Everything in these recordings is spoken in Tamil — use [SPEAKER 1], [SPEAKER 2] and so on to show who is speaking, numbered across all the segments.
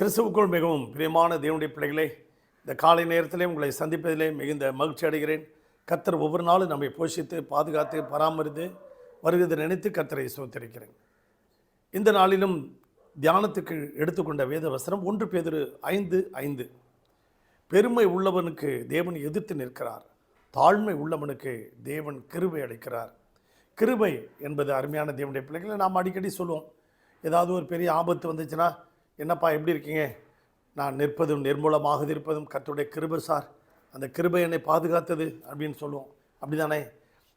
[SPEAKER 1] கிறிஸ்துவுக்குள் மிகவும் பிரியமான தேவனுடைய பிள்ளைகளே இந்த காலை நேரத்திலே உங்களை சந்திப்பதிலே மிகுந்த மகிழ்ச்சி அடைகிறேன். கத்தர் ஒவ்வொரு நாளும் நம்மை போஷித்து பாதுகாத்து பராமரித்து வருகிறது நினைத்து கத்தரை சோத்தரிக்கிறேன் இந்த நாளிலும் தியானத்துக்கு எடுத்துக்கொண்ட வேத வசனம் ஒன்று பேதுரு ஐந்து ஐந்து. பெருமை உள்ளவனுக்கு தேவன் எதிர்த்து நிற்கிறார். தாழ்மை உள்ளவனுக்கு தேவன் கிருபை அளிக்கிறார். கிருபை என்பது அருமையான தேவனுடைய பிள்ளைகளை நாம் அடிக்கடி சொல்லுவோம். ஏதாவது ஒரு பெரிய ஆபத்து வந்துச்சுன்னா என்னப்பா எப்படி இருக்கீங்க? நான் நிற்பதும் நிர்மூலமாக இருப்பதும் கத்துடைய கிருபை சார். அந்த கிருபை என்னை பாதுகாத்தது அப்படின்னு சொல்லுவோம். அப்படிதானே?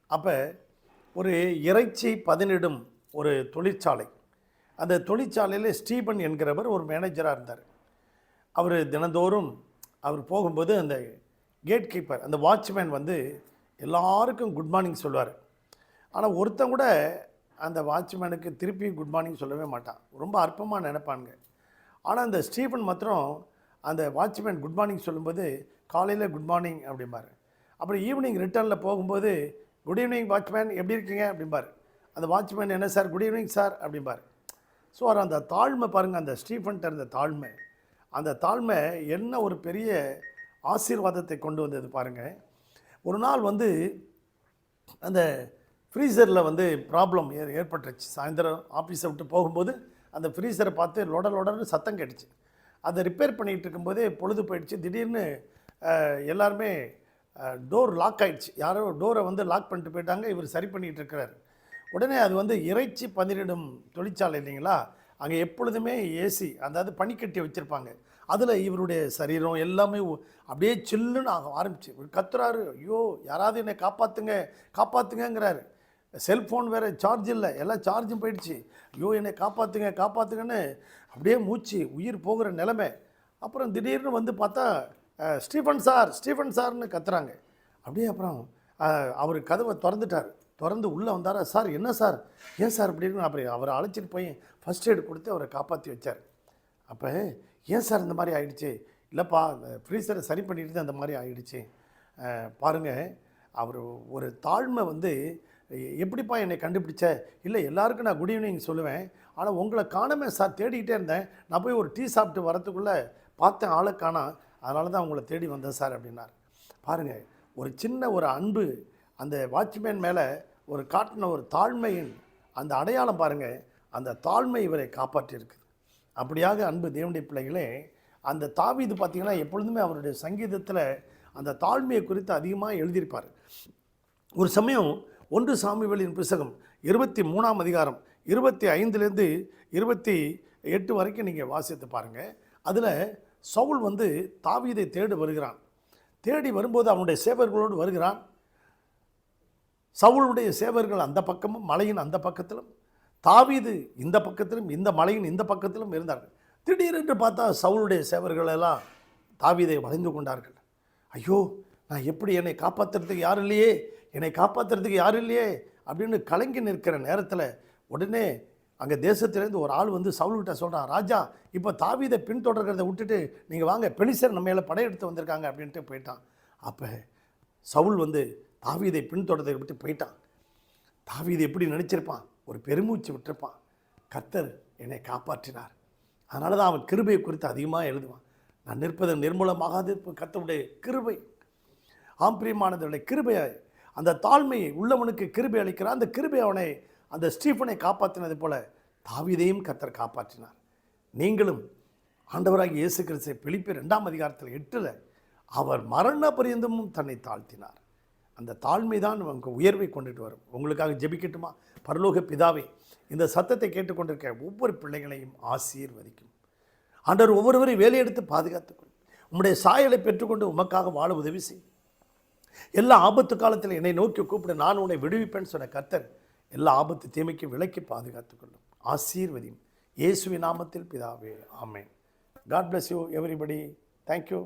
[SPEAKER 1] அப்போ ஒரு இறைச்சி பதனிடும் ஒரு தொழிற்சாலை. அந்த தொழிற்சாலையில் ஸ்டீபன் என்கிறவர் ஒரு மேனேஜராக இருந்தார். அவர் தினந்தோறும் அவர் போகும்போது அந்த கேட் கீப்பர் அந்த வாட்ச்மேன் வந்து எல்லாருக்கும் குட் மார்னிங் சொல்லுவார். ஆனால் ஒருத்தன் கூட அந்த வாட்ச்மேனுக்கு திருப்பி குட் மார்னிங் சொல்லவே மாட்டான். ரொம்ப அற்பமாக நினைப்பானுங்க. ஆனால் அந்த ஸ்டீஃபன் மாத்திரம் அந்த வாட்ச்மேன் குட் மார்னிங் சொல்லும்போது காலையில் குட் மார்னிங் அப்படிம்பார். அப்புறம் ஈவினிங் ரிட்டர்னில் போகும்போது குட் ஈவினிங் வாட்ச்மேன் எப்படி இருக்கீங்க? அப்படிம்பார். அந்த வாட்ச்மேன் என்ன சார்? குட் ஈவினிங் சார் அப்படிம்பார். ஸோ அவர் அந்த தாழ்மை பாருங்கள் அந்த ஸ்டீஃபன்ட்ட இருந்த தாழ்மை. அந்த தாழ்மை என்ன ஒரு பெரிய ஆசீர்வாதத்தை கொண்டு வந்தது பாருங்கள் ஒரு நாள் வந்து அந்த ஃப்ரீசரில் வந்து ப்ராப்ளம் ஏற்பட்டுருச்சு. சாயந்தரம் ஆஃபீஸை விட்டு போகும்போது அந்த ஃப்ரீசரை பார்த்து லொட லொடன்னு சத்தம் கேட்டுச்சு. அதை ரிப்பேர் பண்ணிகிட்டு இருக்கும்போதே பொழுது போயிடுச்சு. திடீர்னு எல்லாருமே டோர் லாக் ஆயிடுச்சு. யாரோ டோரை வந்து லாக் பண்ணிட்டு போயிட்டாங்க. இவர் சரி பண்ணிகிட்டு இருக்கிறாரு. உடனே அது வந்து இறைச்சி பந்திரிடும் தொழிற்சாலை இல்லைங்களா? அங்கே எப்பொழுதுமே ஏசி அதாவது பனிக்கட்டி வச்சுருப்பாங்க. அதில் இவருடைய சரீரம் எல்லாமே அப்படியே சில்லுன்னு ஆக ஆரம்பிச்சு. கத்துறாரு. ஐயோ யாராவது என்னை காப்பாற்றுங்க காப்பாற்றுங்கிறாரு செல்ஃபோன் வேறு சார்ஜ் இல்லை. எல்லாம் சார்ஜும் போயிடுச்சு. ஐயோ என்னை காப்பாற்றுங்க காப்பாற்றுங்கன்னு அப்படியே மூச்சு உயிர் போகிற நிலமை. அப்புறம் திடீர்னு வந்து பார்த்தா ஸ்டீஃபன் சார் ஸ்டீஃபன் சார்னு கத்துறாங்க. அப்படியே அப்புறம் அவர் கதவை திறந்துட்டார். திறந்து உள்ளே வந்தாரா சார் என்ன சார்? ஏன் சார் அப்படின்னு அப்புறம் அவரை அழைச்சிட்டு போய் ஃபஸ்ட் எய்டு கொடுத்து அவரை காப்பாற்றி வச்சார். அப்போ ஏன் சார் இந்த மாதிரி ஆயிடுச்சு? இல்லைப்பா ஃப்ரீசரை சரி பண்ணிட்டு தான் அந்த மாதிரி ஆயிடுச்சு. பாருங்கள் பாருங்க அவர் ஒரு தாழ்மை வந்து எப்படிப்பா என்னை கண்டுபிடிச்ச? இல்லை எல்லாருக்கும் நான் குட் ஈவினிங் சொல்லுவேன். ஆனால் உங்களை காணமே சார் தேடிக்கிட்டே இருந்தேன். நான் போய் ஒரு டீ சாப்பிட்டு வரத்துக்குள்ளே பார்த்தேன் ஆளை காணா. அதனால தான் உங்களை தேடி வந்தேன் சார் அப்படின்னார். பாருங்கள் ஒரு சின்ன ஒரு அன்பு அந்த வாட்ச்மேன் மேலே ஒரு காட்டின ஒரு தாழ்மையின் அந்த அடையாளம் பாருங்கள் அந்த தாழ்மை இவரை காப்பாற்றியிருக்குது அப்படியாக அன்பு தேவனுடைய பிள்ளைகளே அந்த தாவீது பார்த்திங்கன்னா எப்பொழுதுமே அவருடைய சங்கீதத்தில் அந்த தாழ்மையை குறித்து அதிகமாக எழுதியிருப்பார். ஒரு சமயம் ஒன்று சாமிவேலின் புஸ்தகம் இருபத்தி மூணாம் அதிகாரம் இருபத்தி ஐந்துலேருந்து இருபத்தி எட்டு வரைக்கும் நீங்கள் வாசித்து பாருங்கள் அதில் சவுல் வந்து தாவீதை தேடி வருகிறான். தேடி வரும்போது அவனுடைய சேவர்களோடு வருகிறான். சவுளுடைய சேவர்கள் அந்த பக்கமும் மலையின் அந்த பக்கத்திலும் தாவீது இந்த பக்கத்திலும் இந்த மலையின் இந்த பக்கத்திலும் இருந்தார்கள். திடீரென்று பார்த்தா சவுளுடைய சேவர்கள் எல்லாம் தாவீதை வளைந்து கொண்டார்கள். ஐயோ நான் எப்படி என்னை காப்பாற்றுறதுக்கு யாரும் இல்லையே? என்னை காப்பாற்றுறதுக்கு யாரும் இல்லையே அப்படின்னு கலங்கி நிற்கிற நேரத்தில் உடனே அங்கே தேசத்துலேருந்து ஒரு ஆள் வந்து சவுல்கிட்ட சொல்கிறான் ராஜா இப்போ தாவீதை பின்தொடர்கிறத விட்டுட்டு நீங்கள் வாங்க பெனிசர் நம்ம மேலே படையெடுத்து வந்திருக்காங்க அப்படின்ட்டு போயிட்டான். அப்போ சவுல் வந்து தாவீதை பின்தொடர்றதை விட்டு போயிட்டான். தாவீது எப்படி நினச்சிருப்பான்? ஒரு பெருமூச்சு விட்டுருப்பான். கர்த்தர் என்னை காப்பாற்றினார். அதனால தான் அவன் கிருபையை குறித்து அதிகமாக எழுதுவான். நான் நிற்பது நிர்மூலமாகாது கர்த்தருடைய கிருபை. ஆம்பிரியமானதனுடைய கிருபையை அந்த தாழ்மையை உள்ளவனுக்கு கிருபை அளிக்கிறான் அந்த கிருபை அவனை அந்த ஸ்டீஃபனை காப்பாற்றினது போல தாவிதையும் கத்தர் காப்பாற்றினார். நீங்களும் ஆண்டவராக இயேசு கிறிஸ்தை பிலிப்பி ரெண்டாம் அதிகாரத்தில் எட்டில் அவர் மரண பரியந்தமும் தன்னை தாழ்த்தினார். அந்த தாழ்மை தான் உங்கள் உயர்வை கொண்டுட்டு வரும். உங்களுக்காக ஜெபிக்கட்டுமா? பரலோக பிதாவே இந்த சத்தத்தை கேட்டுக்கொண்டிருக்க ஒவ்வொரு பிள்ளைகளையும் ஆசீர்வதிக்கும். ஆண்டவர் ஒவ்வொருவரையும் வேலையெடுத்து பாதுகாத்துக்கொள். உம்முடைய சாயலை பெற்றுக்கொண்டு உமக்காக வாழ உதவி செய்யும் எல்லா ஆபத்து காலத்தில் என்னை நோக்கி கூப்பிட நான் உன்னை விடுவிப்பேன்னு சொன்ன கர்த்தர் எல்லா ஆபத்து தீமைக்கு விலக்கி பாதுகாத்துக்கொள்ளும் ஆசீர்வதியும். இயேசுவின் நாமத்தில் பிதாவே ஆமேன். God bless you everybody thank you